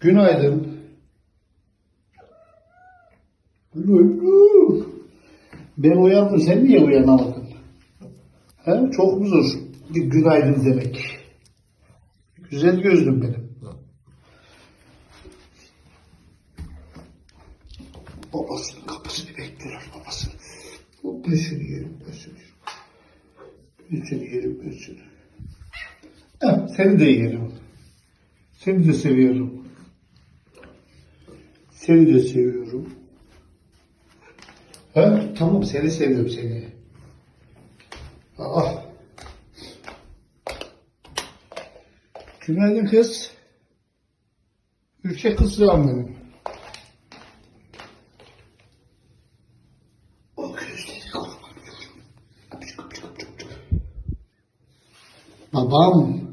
Günaydın. Günaydın. Ben uyandım, sen niye uyanamadın? He? Çok mu zor günaydın demek? Güzel gözlüm benim. Babasının kapısını bekliyor ben seni yerim, seni yerim. Yerim, seni. Heh, seni de yerim. Seni de seviyorum. Seni de seviyorum. Ha? Tamam seni seviyorum seni. Aa. Günaydın kız. Ülke kızım benim. Babam.